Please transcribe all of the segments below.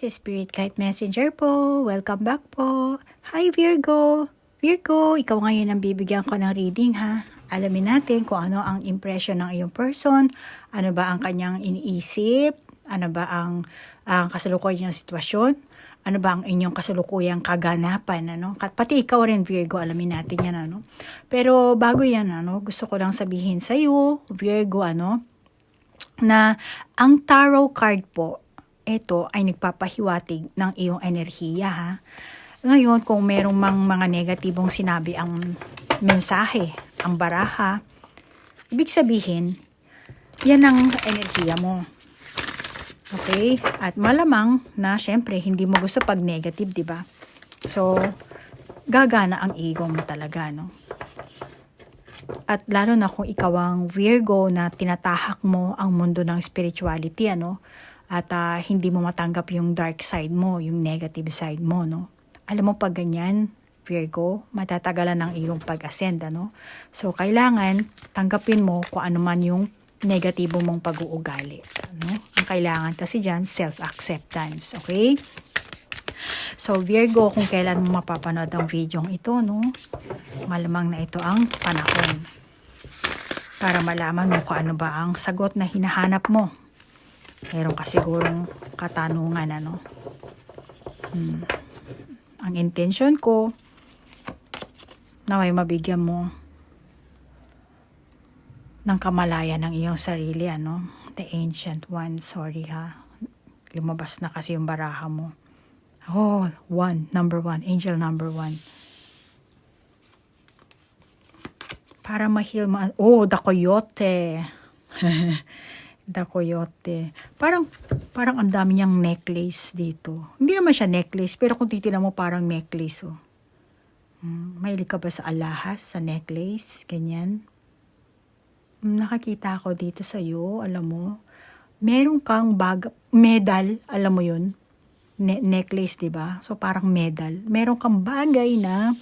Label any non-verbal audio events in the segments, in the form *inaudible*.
guys, Spirit Kite Messenger po. Welcome back po. Hi Virgo. Virgo, ikaw ngayon ang bibigyan ko ng reading ha. Alamin natin kung ano ang impression ng iyong person, ano ba ang kanyang iniisip, ano ba ang, ang kasalukuyang sitwasyon, ano ba ang inyong kasalukuyang kaganapan, ano? Pati ikaw rin, Virgo, alamin natin yan, ano? Pero bago yan, ano, gusto ko lang sabihin sa iyo, Virgo, ano, na ang tarot card po, ito ay nagpapahiwatig ng iyong enerhiya ha. Ngayon, kung merong mang mga negatibong sinabi ang mensahe, ang baraha, ibig sabihin, yan ang enerhiya mo. Okay? At malamang na syempre hindi mo gusto pag negative, 'di ba? So gagana ang ego mo talaga, no? At lalo na kung ikaw ang Virgo na tinatahak mo ang mundo ng spirituality, ano? At ah, hindi mo matanggap yung dark side mo, yung negative side mo, no? Alam mo pag ganyan, Virgo, matatagalan ng iyong pag-ascend, ano? So, kailangan tanggapin mo kung ano man yung negatibo mong pag-uugali. Ano? Ang kailangan kasi dyan, self-acceptance, okay? So, Virgo, kung kailan mo mapapanood ang video ito, no? Malamang na ito ang panahon. Para malaman mo kung ano ba ang sagot na hinahanap mo. Meron ka sigurong katanungan, ano? Hmm. Ang intention ko, na may mabigyan mo ng kamalayan ng iyong sarili, ano? The Ancient One, sorry ha. Lumabas na kasi yung baraha mo. Oh, one, number one, angel number one. Para ma-heal mo. Oh, the coyote. *laughs* the coyote. Parang, parang ang dami niyang necklace dito. Hindi naman siya necklace, pero kung titignan mo parang necklace, oh. Hmm, mahilig ka ba sa alahas, sa necklace, ganyan? Hmm, nakakita ako dito sa iyo, alam mo, meron kang bag, medal, alam mo yun, ne- necklace, di ba? So, parang medal. Meron kang bagay na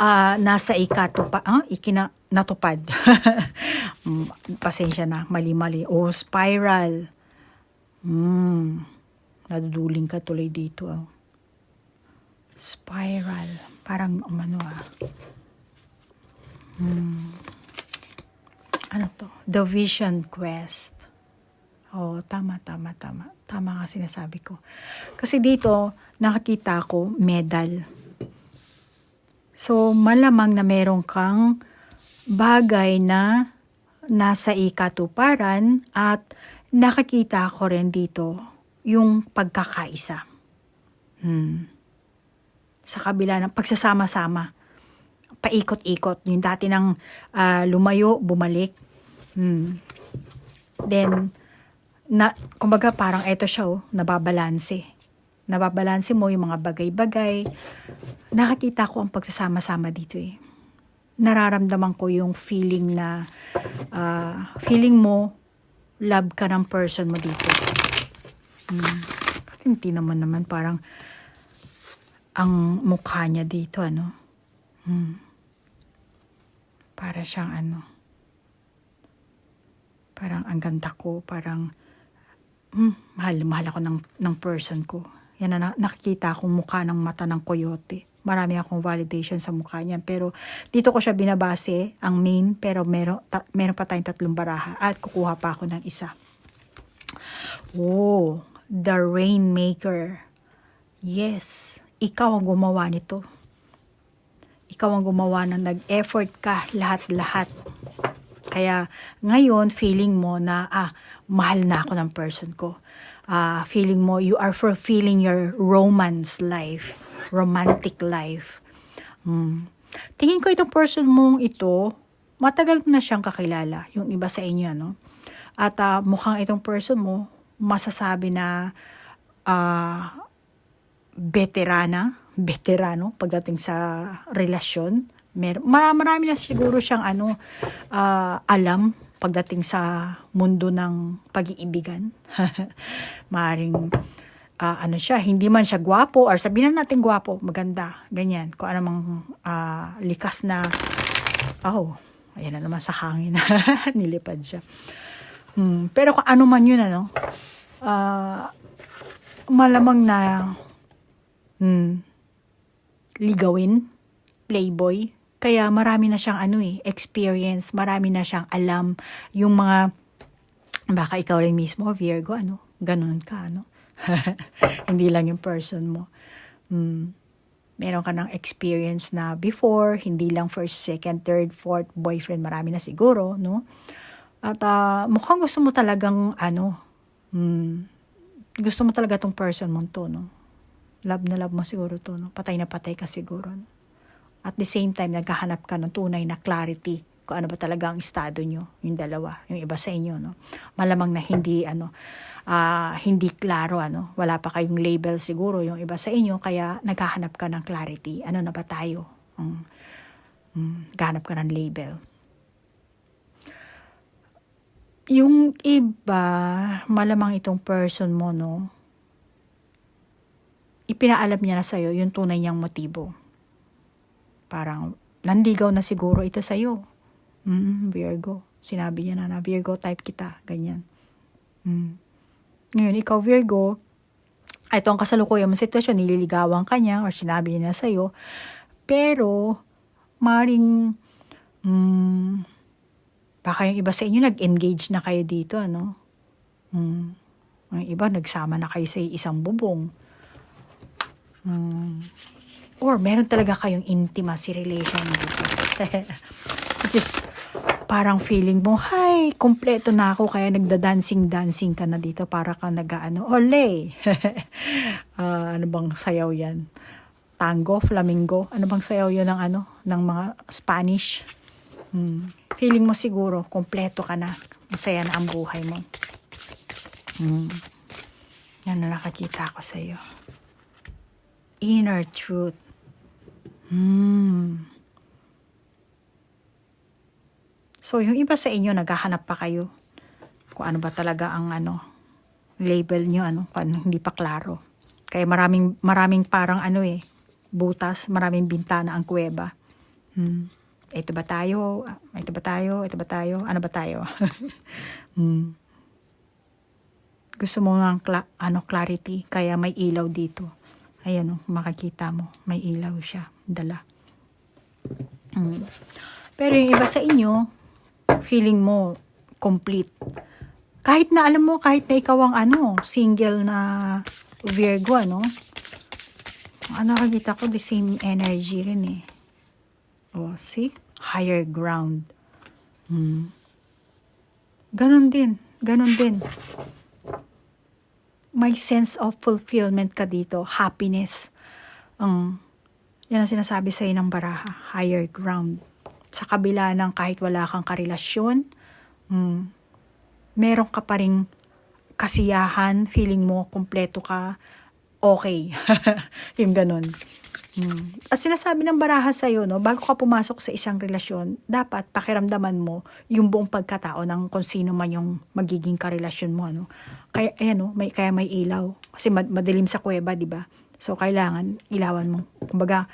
ah nasa ikatupa, ah, ikina, natupad. *laughs* Mm, Pasensya na, mali-mali. O, spiral. Hmm, naduduling ka tuloy dito. Oh. Spiral. Parang, um, ano ah. Hmm. Ano to? The Vision Quest. Oh, tama, tama, tama. Tama nga sinasabi ko. Kasi dito, nakakita ko medal. So, malamang na meron kang bagay na nasa ikatuparan at nakakita ko rin dito yung pagkakaisa. Hmm. Sa kabila ng pagsasama-sama, paikot-ikot, yung dati ng ah, lumayo, bumalik. Hmm. Then, na, kumbaga parang eto siya, oh, nababalanse. Nababalanse mo yung mga bagay-bagay. Nakakita ko ang pagsasama-sama dito eh nararamdaman ko yung feeling na ah, feeling mo love ka ng person mo dito. Hmm. Hindi naman naman parang ang mukha niya dito ano. Hmm. Para siyang ano. Parang ang ganda ko, parang hmm, mahal, mahal ako ng, ng person ko. Yan na nakikita akong mukha ng mata ng coyote marami akong validation sa mukha niya. Pero dito ko siya binabase, ang main, pero meron, ta, meron pa tayong tatlong baraha at kukuha pa ako ng isa. Oh, the Rainmaker. Yes, ikaw ang gumawa nito. Ikaw ang gumawa ng nag-effort ka lahat-lahat. Kaya ngayon, feeling mo na, ah, mahal na ako ng person ko. Ah, feeling mo, you are fulfilling your romance life romantic life. Hmm. Tingin ko itong person mong ito, matagal na siyang kakilala, yung iba sa inyo, no? At uh, mukhang itong person mo, masasabi na uh, veterana, veterano pagdating sa relasyon. Mer marami na siguro siyang ano, uh, alam pagdating sa mundo ng pag-iibigan. *laughs* Maring uh, ano siya, hindi man siya gwapo or sabihin na natin gwapo, maganda, ganyan. Kung anong uh, likas na, oh, ayan na naman sa hangin, *laughs* nilipad siya. Hmm, pero kung ano man yun, ano, uh, malamang na hmm, ligawin, playboy. Kaya marami na siyang ano eh, experience, marami na siyang alam yung mga baka ikaw rin mismo Virgo ano, ganun ka ano. *laughs* Hindi lang yung person mo. Hmm, meron ka ng experience na before, hindi lang first, second, third, fourth boyfriend, marami na siguro, no? At ah, mukhang gusto mo talagang ano, hmm, gusto mo talaga tong person mo to, no? Love na love mo siguro to, no? Patay na patay ka siguro, no? At the same time, naghahanap ka ng tunay na clarity kung ano ba talaga ang estado nyo, yung dalawa, yung iba sa inyo, no? Malamang na hindi, ano, ah, hindi klaro, ano? Wala pa kayong label siguro yung iba sa inyo, kaya naghahanap ka ng clarity. Ano na ba tayo? Um, um, naghahanap ka ng label. Yung iba, malamang itong person mo, no? Ipinaalam niya na sa'yo yung tunay niyang motibo. Parang, nandigaw na siguro ito sa'yo. Mm, Virgo. Sinabi niya na na, Virgo type kita. Ganyan. Mm. Ngayon, ikaw Virgo, ito ang kasalukuyan mo sitwasyon, nililigawan ka niya or sinabi niya sa'yo. Pero, maring, mm, baka yung iba sa inyo nag-engage na kayo dito, ano? Mm. Yung iba, nagsama na kayo sa isang bubong. Mm. Or meron talaga kayong intimacy relation *laughs* dito. Is, parang feeling mo, hi, kompleto na ako, kaya nagda-dancing-dancing ka na dito para ka nag-ano, ole. *laughs* Ah, ano bang sayaw yan? Tango, flamingo, ano bang sayaw yun ng ano, ng mga Spanish? Hmm. Feeling mo siguro, kompleto ka na, masaya na ang buhay mo. Hmm. Yan na nakakita ko sa iyo. Inner truth. Hmm. So, yung iba sa inyo, naghahanap pa kayo kung ano ba talaga ang ano, label nyo, ano, kung ano, hindi pa klaro. Kaya maraming, maraming parang ano eh, butas, maraming bintana ang kuweba. Hmm. Ito ba tayo? Ito ba tayo? Ito ba tayo? Ano ba tayo? *laughs* hmm. Gusto mo ng ano, clarity, kaya may ilaw dito. Ayan o, makakita mo, may ilaw siya, dala. Hmm. Pero yung iba sa inyo, feeling mo complete. Kahit na alam mo, kahit na ikaw ang ano, single na Virgo, ano? Ang nakakita ko, the same energy rin eh. Oh, see? Higher ground. Hmm. Ganon din. Ganon din. May sense of fulfillment ka dito. Happiness. Ang yan ang sinasabi sa ng baraha. Higher ground. Sa kabila ng kahit wala kang karelasyon, hmm, meron ka pa rin kasiyahan, feeling mo, kompleto ka, okay. *laughs* yung ganun. Hmm. At sinasabi ng baraha sa'yo, no, bago ka pumasok sa isang relasyon, dapat pakiramdaman mo yung buong pagkatao ng kung sino man yung magiging karelasyon mo. Ano. Kaya, ayan, no, may, kaya may ilaw. Kasi mad- madilim sa kuweba, di ba? So, kailangan ilawan mo. Kumbaga,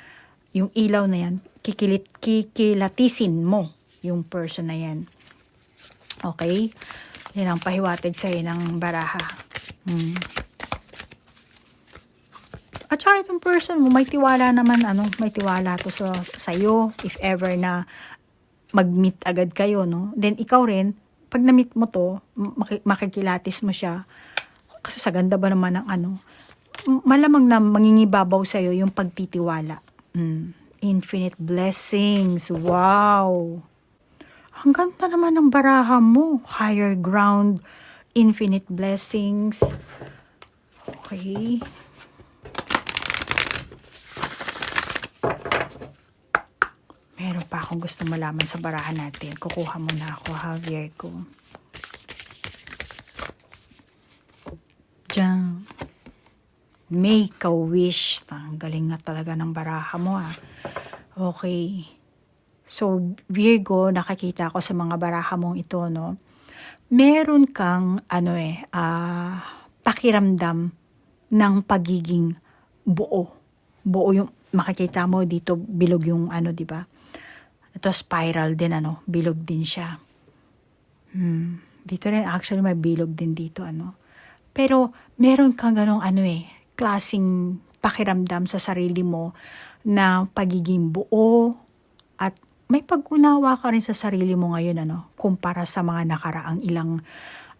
yung ilaw na yan, kikilit, kikilatisin mo yung person na yan. Okay? Yan ang pahiwatig sa'yo ng baraha. Hmm. At saka itong person mo, may tiwala naman, ano, may tiwala to sa sa'yo, if ever na mag-meet agad kayo, no? Then, ikaw rin, pag na-meet mo to, maki- makikilatis mo siya, kasi sa ganda ba naman ng ano, malamang na mangingibabaw sa'yo yung pagtitiwala. Mm. Infinite blessings. Wow! Ang ganda naman ng baraha mo. Higher ground, infinite blessings. Okay. Meron pa akong gusto malaman sa barahan natin. Kukuha mo na ako, Javier ko. Make a wish. Ang galing na talaga ng baraha mo, ah. Okay. So, Virgo, nakakita ko sa mga baraha mong ito, no? Meron kang, ano eh, ah, pakiramdam ng pagiging buo. Buo yung, makikita mo dito, bilog yung, ano, di ba? Ito, spiral din, ano? Bilog din siya. Hmm. Dito rin, actually, may bilog din dito, ano? Pero, meron kang ganong ano eh, klasing pakiramdam sa sarili mo na pagiging buo at may pag-unawa ka rin sa sarili mo ngayon ano kumpara sa mga nakaraang ilang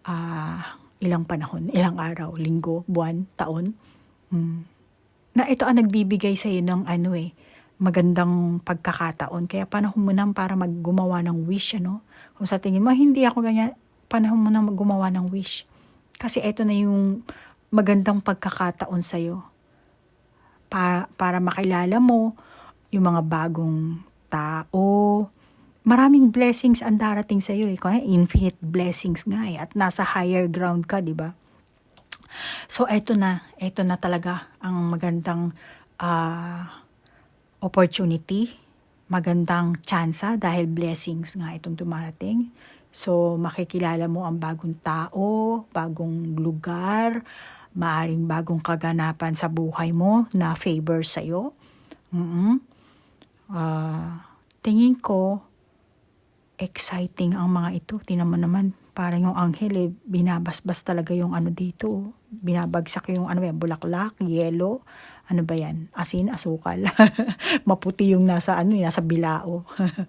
ah, ilang panahon, ilang araw, linggo, buwan, taon. Hmm. Na ito ang nagbibigay sa iyo ng ano eh, magandang pagkakataon. Kaya panahon mo nang para maggumawa ng wish, ano? Kung sa tingin mo, hindi ako ganyan, panahon mo nang gumawa ng wish. Kasi ito na yung magandang pagkakataon sa'yo. Para, para makilala mo yung mga bagong tao. Maraming blessings ang darating sa'yo. Eh. Kaya infinite blessings nga eh. At nasa higher ground ka, di ba? So, eto na. Eto na talaga ang magandang ah opportunity, magandang tsansa dahil blessings nga itong dumarating. So, makikilala mo ang bagong tao, bagong lugar, maaring bagong kaganapan sa buhay mo na favor sa'yo. mm Ah, tingin ko, exciting ang mga ito. Tingnan mo naman, parang yung anghel eh, binabasbas talaga yung ano dito. Binabagsak yung ano yan, bulaklak, yelo, ano ba yan? Asin, asukal. *laughs* Maputi yung nasa ano, eh, nasa bilao.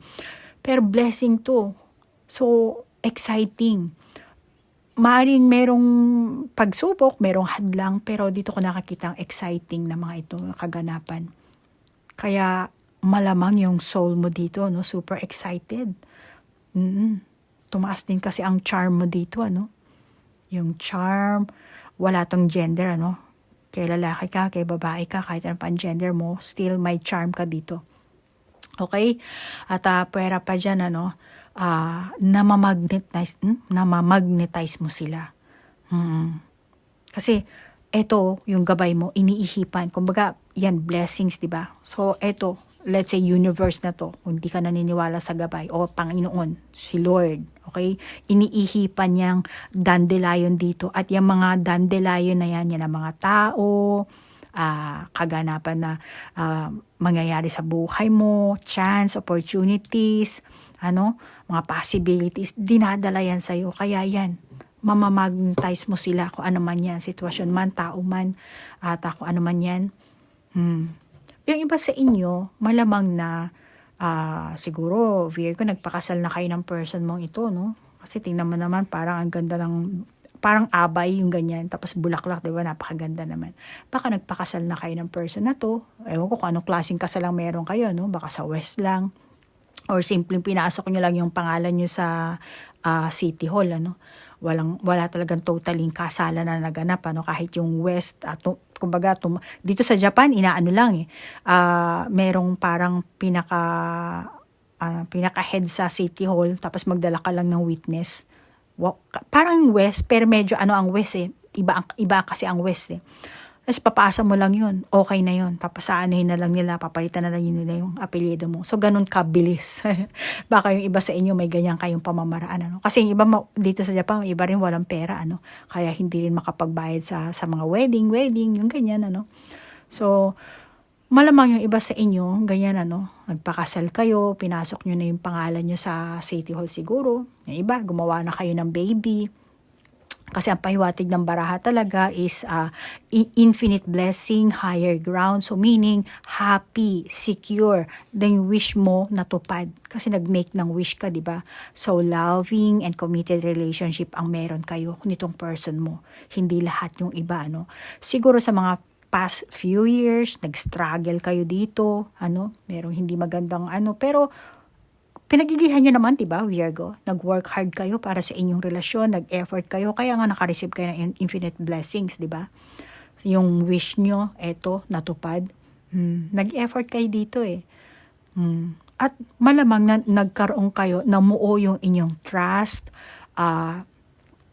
*laughs* Pero blessing to. So, exciting. Maring merong pagsubok, merong hadlang, pero dito ko nakakita ang exciting na mga ito kaganapan. Kaya malamang yung soul mo dito, no? Super excited. mm Tumaas din kasi ang charm mo dito, ano? Yung charm, wala tong gender, ano? Kay lalaki ka, kay babae ka, kahit ano pa gender mo, still may charm ka dito. Okay? At uh, pwera pa dyan, ano, uh, namamagnetize, hmm? namamagnetize mo sila. Hmm. Kasi, eto, yung gabay mo, iniihipan. Kumbaga, yan, blessings, di ba? So, eto, let's say, universe na to, kung di ka naniniwala sa gabay, o Panginoon, si Lord, okay? Iniihipan niyang dandelion dito. At yung mga dandelion na yan, yan ang mga tao, uh, kaganapan na uh, mangyayari sa buhay mo, chance, opportunities, ano, mga possibilities, dinadala yan sa'yo. Kaya yan, mamamagnetize mo sila kung ano man yan, sitwasyon man, tao man, at ako ano man yan. Hmm. Yung iba sa inyo, malamang na uh, siguro, Virgo, nagpakasal na kayo ng person mong ito, no? Kasi tingnan mo naman, parang ang ganda ng, parang abay yung ganyan, tapos bulaklak, di ba? Napakaganda naman. Baka nagpakasal na kayo ng person na to. Ewan ko kung anong klaseng kasal lang meron kayo, no? Baka sa West lang. Or simpleng pinasok nyo lang yung pangalan nyo sa uh, City Hall, ano? walang wala talagang totaling kasalan na naganap ano kahit yung west at uh, kumbaga tum, dito sa Japan inaano lang eh uh, merong parang pinaka uh, pinaka head sa city hall tapos magdala ka lang ng witness parang west pero medyo ano ang west eh iba iba kasi ang west eh tapos papasa mo lang yun. Okay na yun. Papasaanahin na lang nila, papalitan na lang nila yung apelyido mo. So, ganun kabilis. *laughs* Baka yung iba sa inyo may ganyan kayong pamamaraan. Ano? Kasi yung iba dito sa Japan, iba rin walang pera. Ano? Kaya hindi rin makapagbayad sa, sa mga wedding, wedding, yung ganyan. Ano? So, malamang yung iba sa inyo, ganyan ano, nagpakasal kayo, pinasok nyo na yung pangalan nyo sa City Hall siguro. Yung iba, gumawa na kayo ng baby kasi ang pahiwatig ng baraha talaga is uh, infinite blessing, higher ground. So meaning happy, secure, then wish mo natupad. Kasi nag-make ng wish ka, di ba? So loving and committed relationship ang meron kayo nitong person mo. Hindi lahat yung iba, no? Siguro sa mga past few years, nag-struggle kayo dito, ano, merong hindi magandang ano, pero Pinagigihan nyo naman, di ba, Virgo? Nag-work hard kayo para sa inyong relasyon, nag-effort kayo, kaya nga nakareceive kayo ng infinite blessings, di ba? Yung wish nyo, eto, natupad. Hmm, nag-effort kayo dito eh. Hmm. At malamang na nagkaroon kayo, namuo yung inyong trust, uh,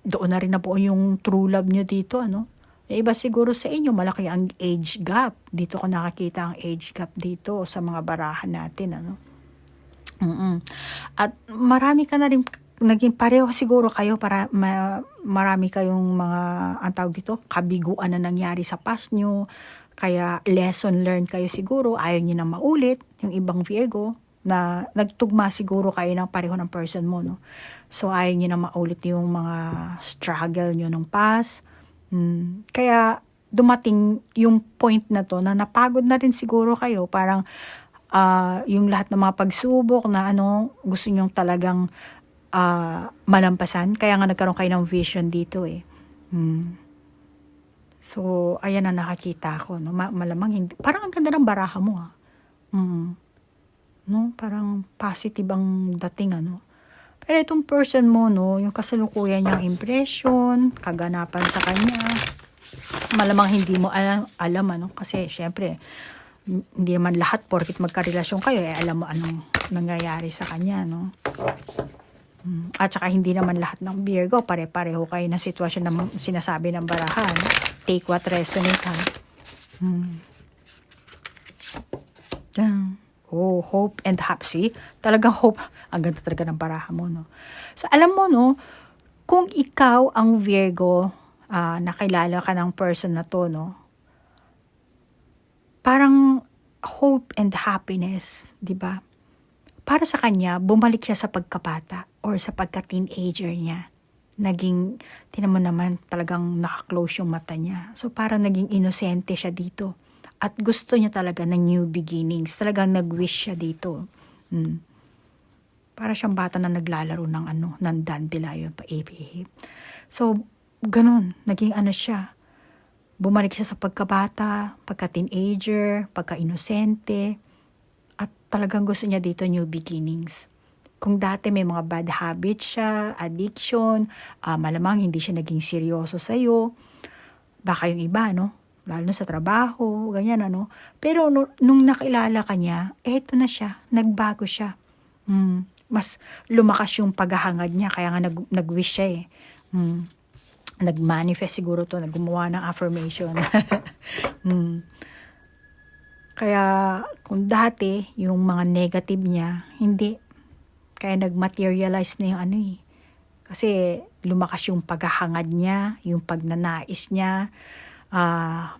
doon na rin na po yung true love nyo dito, ano? Yung iba siguro sa inyo, malaki ang age gap. Dito ko nakakita ang age gap dito sa mga barahan natin, ano? Mm-mm. At marami ka na rin naging pareho siguro kayo para ma, marami kayong mga ang tawag dito kabiguan na nangyari sa past nyo kaya lesson learned kayo siguro ayaw niyo na maulit yung ibang Virgo na nagtugma siguro kayo ng pareho ng person mo no so ayaw niyo na maulit yung mga struggle nyo nung past Mm, kaya dumating yung point na to na napagod na rin siguro kayo parang ah, yung lahat ng mga pagsubok na ano gusto nyong talagang ah, malampasan kaya nga nagkaroon kayo ng vision dito eh. Mm. So, ayan na nakakita ko. No? Ma- malamang hindi. Parang ang ganda ng baraha mo ha. Mm. No? Parang positive ang dating ano. Pero itong person mo, no, yung kasalukuyan niyang impression, kaganapan sa kanya, malamang hindi mo alam, alam ano, kasi syempre, hindi naman lahat porkit magkarelasyon kayo, eh, alam mo anong nangyayari sa kanya, no. Mm, At saka hindi naman lahat ng Virgo, pare-pareho kayo ng sitwasyon na sinasabi ng barahan. Take what resonate, ha. Mm. Yan. Oh, hope and happy. Talagang hope. Ang ganda talaga ng baraha mo, no? So, alam mo, no, kung ikaw ang Virgo, ah, nakilala ka ng person na to, no, parang hope and happiness, di ba? Para sa kanya, bumalik siya sa pagkabata or sa pagka-teenager niya. Naging, tinan mo naman, talagang nakaklose yung mata niya. So, parang naging inosente siya dito. At gusto niya talaga ng new beginnings. Talagang nag-wish siya dito. Mm. Para siyang bata na naglalaro ng ano, ng dandelion pa ipihip. So, ganun. Naging ano siya. Bumalik siya sa pagkabata, pagka-teenager, pagka-inosente. At talagang gusto niya dito new beginnings. Kung dati may mga bad habits siya, addiction, ah, malamang hindi siya naging seryoso sa'yo. Baka yung iba, no? Lalo sa trabaho, ganyan, ano? Pero nu- nung nakilala ka niya, eto na siya, nagbago siya. Mm, mas lumakas yung paghahangad niya, kaya nga nag, nag-wish siya eh. Mm, nag-manifest siguro to, naggumawa ng affirmation. *laughs* mm. Kaya kung dati, yung mga negative niya, hindi. Kaya nag-materialize na yung ano eh. Kasi lumakas yung paghahangad niya, yung pagnanais niya, ah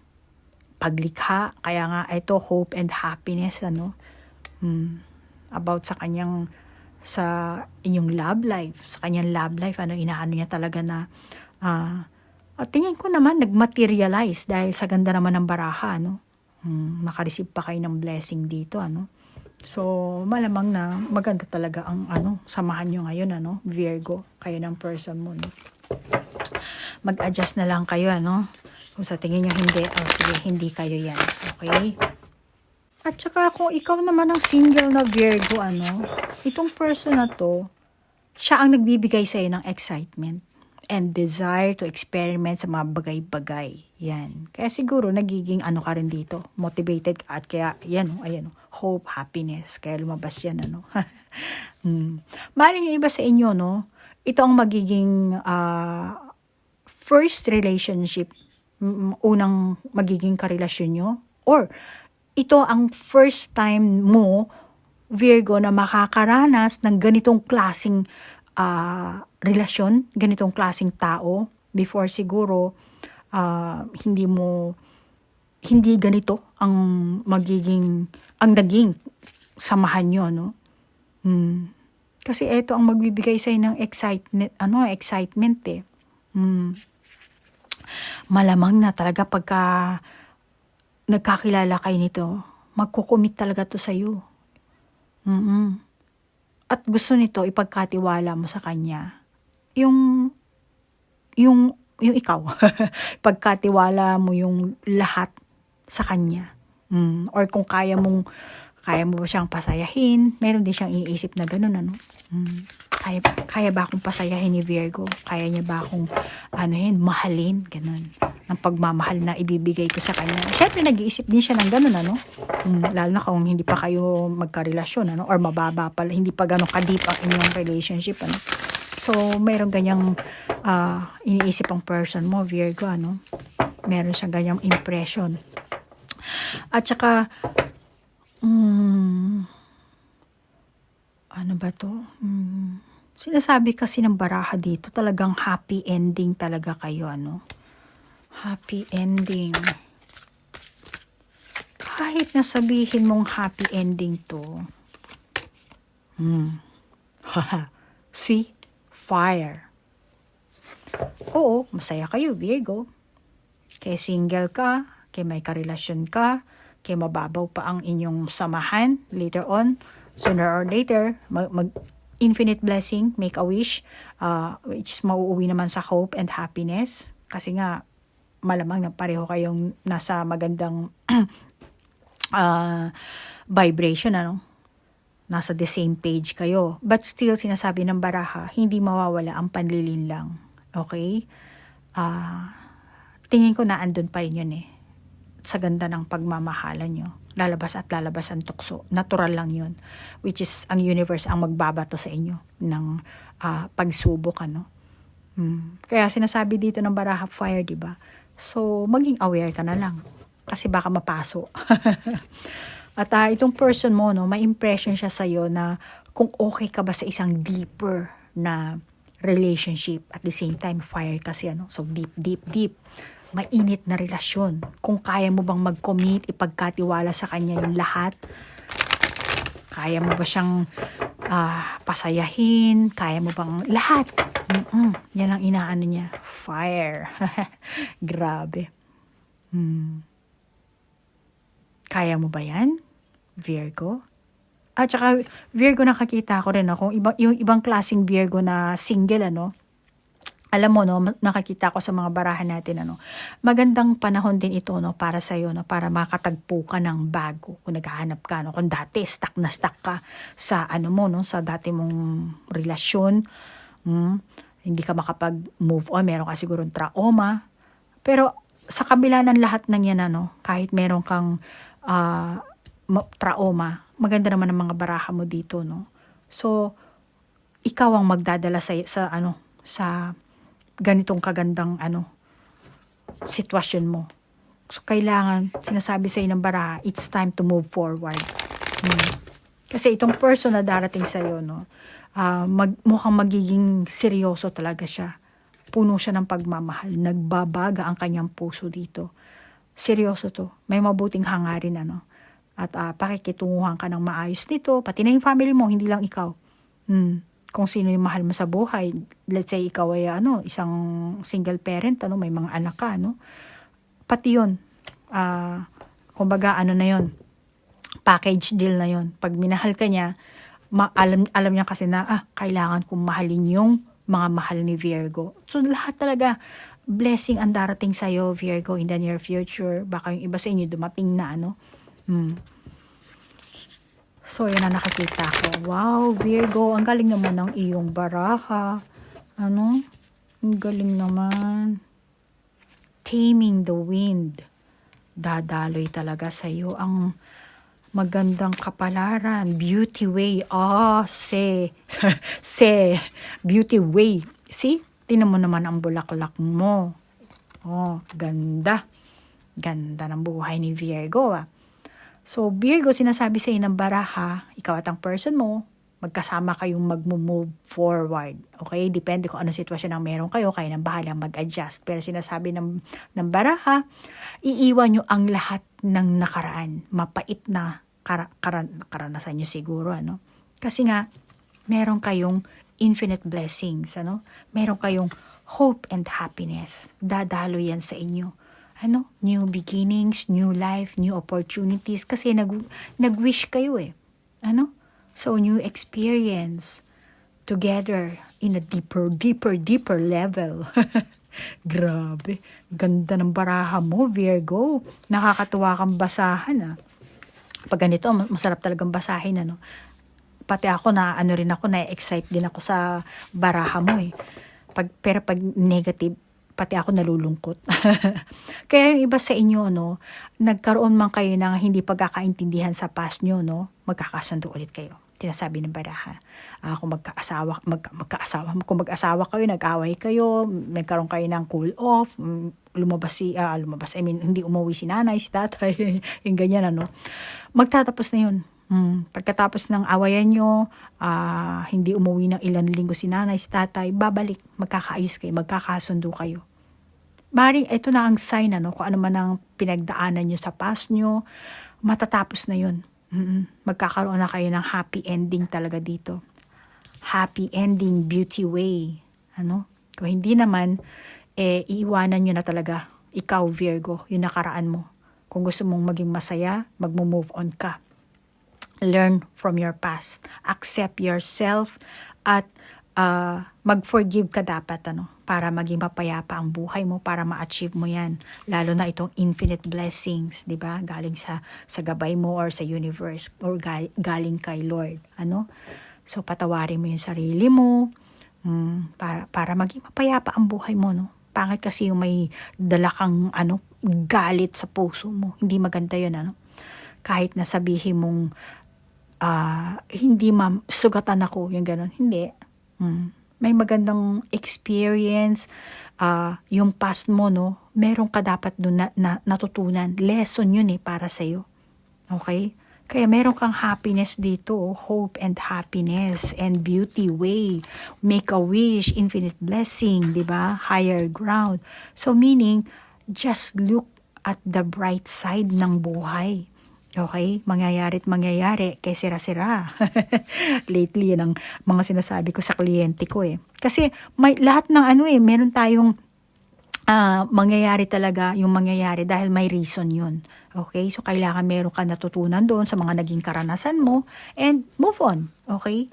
paglikha. Kaya nga ito, hope and happiness, ano, hmm, about sa kanyang, sa inyong love life, sa kanyang love life, ano, inaano niya talaga na, ah, at tingin ko naman, nag-materialize dahil sa ganda naman ng baraha, no? Hmm, nakareceive pa kayo ng blessing dito, ano? So, malamang na maganda talaga ang ano, samahan nyo ngayon, ano, Virgo, kayo ng person mo, no? Mag-adjust na lang kayo, ano? Kung sa tingin nyo hindi, oh, sige, hindi kayo yan, okay? At saka kung ikaw naman ang single na Virgo, ano, itong person na to, siya ang nagbibigay sa'yo ng excitement and desire to experiment sa mga bagay-bagay. Yan. Kaya siguro nagiging ano ka rin dito, motivated at kaya yan, oh, ayan, oh, hope, happiness. Kaya lumabas yan, ano. *laughs* hmm. Maaaring yung iba sa inyo, no, ito ang magiging ah, first relationship, unang magiging karelasyon nyo, or ito ang first time mo, Virgo, na makakaranas ng ganitong klasing ah, relasyon, ganitong klasing tao. Before siguro, ah, hindi mo, hindi ganito ang magiging, ang naging samahan nyo, no? Hmm. Kasi ito ang magbibigay sa'yo ng excitement, ano, excitement eh. Hmm. Malamang na talaga pagka nagkakilala kayo nito, magkukumit talaga to sa'yo. mm At gusto nito ipagkatiwala mo sa kanya yung yung yung ikaw. *laughs* Pagkatiwala mo yung lahat sa kanya. Mm. Or kung kaya mong kaya mo ba siyang pasayahin? Meron din siyang iniisip na ganun, ano? Mm. Kaya, kaya ba akong pasayahin ni Virgo? Kaya niya ba akong, ano yun, mahalin? Ganun. Ng pagmamahal na ibibigay ko sa kanya. Siyempre, nag-iisip din siya ng ganun, ano? Mm, lalo na kung hindi pa kayo magkarelasyon, ano? Or mababa pala, hindi pa gano'ng kadip ang inyong relationship, ano? So, mayroong ganyang ah, iniisip ang person mo, Virgo, ano? Meron siyang ganyang impression. At saka, mm, ano ba to? Mm, sinasabi kasi ng baraha dito, talagang happy ending talaga kayo, ano? Happy ending. Kahit na sabihin mong happy ending to, hmm, *laughs* see? Fire. Oo, masaya kayo, Virgo. kay single ka, kay may karelasyon ka, kay mababaw pa ang inyong samahan later on, sooner or later, mag, mag infinite blessing, make a wish, uh, which is mauuwi naman sa hope and happiness. Kasi nga, malamang na pareho kayong nasa magandang *clears throat* uh, vibration, ano? Nasa the same page kayo. But still, sinasabi ng baraha, hindi mawawala ang panlilin lang. Okay? Ah, tingin ko na andun pa rin yun eh. Sa ganda ng pagmamahalan nyo. Lalabas at lalabas ang tukso. Natural lang yun. Which is, ang universe ang magbabato sa inyo ng ah, pagsubok, ano. Hmm. Kaya sinasabi dito ng Baraha Fire, di ba? So, maging aware ka na lang. Kasi baka mapaso. *laughs* At ah, itong person mo, no, may impression siya sa'yo na kung okay ka ba sa isang deeper na relationship. At the same time, fire kasi ano. So, deep, deep, deep. Mainit na relasyon. Kung kaya mo bang mag-commit, ipagkatiwala sa kanya yung lahat. Kaya mo ba siyang ah, pasayahin? Kaya mo bang lahat? Mm-mm, yan ang inaano niya. Fire. *laughs* Grabe. Hmm. Kaya mo ba yan? Virgo? At saka, Virgo nakakita ko rin ako, ibang, yung ibang klaseng Virgo na single, ano, alam mo, no, nakakita ko sa mga barahan natin, ano, magandang panahon din ito, no, para sa'yo, no, para makatagpo ka ng bago. Kung naghahanap ka, no, kung dati stuck na stuck ka sa, ano mo, no, sa dati mong relasyon, mm, hindi ka makapag-move on, meron ka sigurong trauma. Pero, sa kabila ng lahat ng yan, ano, kahit meron kang ma- trauma, maganda naman ang mga baraha mo dito, no? So, ikaw ang magdadala sa, sa ano, sa ganitong kagandang ano, sitwasyon mo. So, kailangan, sinasabi sa ng baraha, it's time to move forward. Hmm. Kasi itong person na darating sa'yo, no, ah, mag, mukhang magiging seryoso talaga siya. Puno siya ng pagmamahal. Nagbabaga ang kanyang puso dito. Seryoso to. May mabuting hangarin, ano. At ah, pakikitunguhan ka ng maayos nito. Pati na yung family mo, hindi lang ikaw. Hmm. Kung sino yung mahal mo sa buhay. Let's say ikaw ay ano, isang single parent, ano, may mga anak ka, ano. Pati yun. Ah, kumbaga, ano na yun. Package deal na yun. Pag minahal ka niya, ma- alam, alam niya kasi na, ah, kailangan kong mahalin yung mga mahal ni Virgo. So, lahat talaga, blessing ang darating sa'yo, Virgo, in the near future. Baka yung iba sa inyo dumating na, ano. Hmm. So, yan na nakakita ko. Wow, Virgo, ang galing naman ng iyong baraha. Ano? Ang galing naman. Taming the wind. Dadaloy talaga sa iyo ang magandang kapalaran. Beauty way. Ah, se. *laughs* se. Beauty way. See? Tinan mo naman ang bulaklak mo. Oh, ganda. Ganda ng buhay ni Virgo ah. So, Virgo, sinasabi sa ng baraha, ikaw at ang person mo, magkasama kayong mag-move forward. Okay? Depende kung ano sitwasyon ang meron kayo, kayo nang bahala mag-adjust. Pero sinasabi ng, ng baraha, iiwan nyo ang lahat ng nakaraan. Mapait na kara, karan, karanasan nyo siguro. Ano? Kasi nga, meron kayong infinite blessings. Ano? Meron kayong hope and happiness. Dadalo yan sa inyo ano, new beginnings, new life, new opportunities kasi nag nag-wish kayo eh. Ano? So new experience together in a deeper, deeper, deeper level. *laughs* Grabe. Ganda ng baraha mo, Virgo. Nakakatuwa kang basahan ah. Pag ganito, masarap talagang basahin ano. Pati ako na ano rin ako na excite din ako sa baraha mo eh. Pag, pero pag negative, pati ako nalulungkot. *laughs* Kaya yung iba sa inyo, no, nagkaroon man kayo ng hindi pagkakaintindihan sa past nyo, no, magkakasundo ulit kayo. Sinasabi ng baraha. Uh, kung magkaasawa, mag, magkaasawa, kung mag-asawa kayo, nag-away kayo, nagkaroon kayo ng cool off, lumabas si, uh, lumabas, I mean, hindi umuwi si nanay, si tatay, *laughs* yung ganyan, ano. Magtatapos na yun. Hmm. Pagkatapos ng awayan nyo, uh, hindi umuwi ng ilan linggo si nanay, si tatay, babalik, magkakaayos kayo, magkakasundo kayo. Maring ito na ang sign ano, kung ano man ang pinagdaanan nyo sa past nyo, matatapos na yun. Mm-mm. Magkakaroon na kayo ng happy ending talaga dito. Happy ending, beauty way. Ano? Kung hindi naman, eh, iiwanan nyo na talaga ikaw Virgo, yung nakaraan mo. Kung gusto mong maging masaya, magmo-move on ka. Learn from your past. Accept yourself at uh, mag-forgive ka dapat ano para maging mapayapa ang buhay mo para ma-achieve mo 'yan. Lalo na itong infinite blessings 'di ba? Galing sa sa gabay mo or sa universe or ga- galing kay Lord ano? So patawarin mo yung sarili mo mm, para para maging mapayapa ang buhay mo no? Pangit kasi yung may dala kang ano galit sa puso mo. Hindi maganda 'yun ano? Kahit na sabihin mong ah, hindi ma'am, sugatan ako, yung gano'n. Hindi. Mm. May magandang experience, ah, yung past mo, no, meron ka dapat doon na, na, natutunan. Lesson yun eh, para sa'yo. Okay? Kaya meron kang happiness dito, oh, hope and happiness and beauty way. Make a wish, infinite blessing, di ba? Higher ground. So meaning, just look at the bright side ng buhay. Okay? Mangyayari't mangyayari kay sira-sira. *laughs* Lately, yan ang mga sinasabi ko sa kliyente ko eh. Kasi may lahat ng ano eh, meron tayong ah, mangyayari talaga yung mangyayari dahil may reason yun. Okay? So, kailangan meron ka natutunan doon sa mga naging karanasan mo and move on. Okay?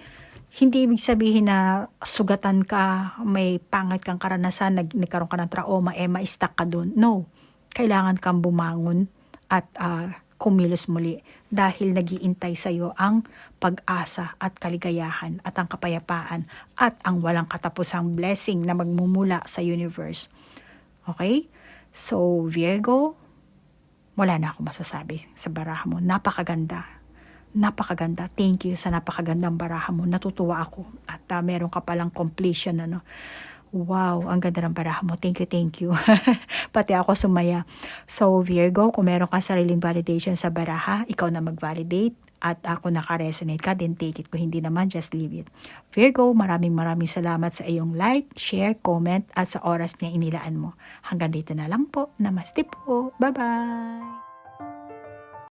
Hindi ibig sabihin na sugatan ka, may pangit kang karanasan, nag, nagkaroon ka ng trauma, eh, ma-stuck ka doon. No. Kailangan kang bumangon at ah, kumilos muli dahil nagiintay sa iyo ang pag-asa at kaligayahan at ang kapayapaan at ang walang katapusang blessing na magmumula sa universe. Okay? So, Virgo, wala na ako masasabi sa baraha mo. Napakaganda. Napakaganda. Thank you sa napakagandang baraha mo. Natutuwa ako. At ah, meron ka palang completion. Ano? Wow, ang ganda ng baraha mo. Thank you, thank you. *laughs* Pati ako sumaya. So, Virgo, kung meron ka sariling validation sa baraha, ikaw na mag-validate at ako naka-resonate ka, then take it. Kung hindi naman, just leave it. Virgo, maraming maraming salamat sa iyong like, share, comment at sa oras na inilaan mo. Hanggang dito na lang po. Namaste po. Bye-bye.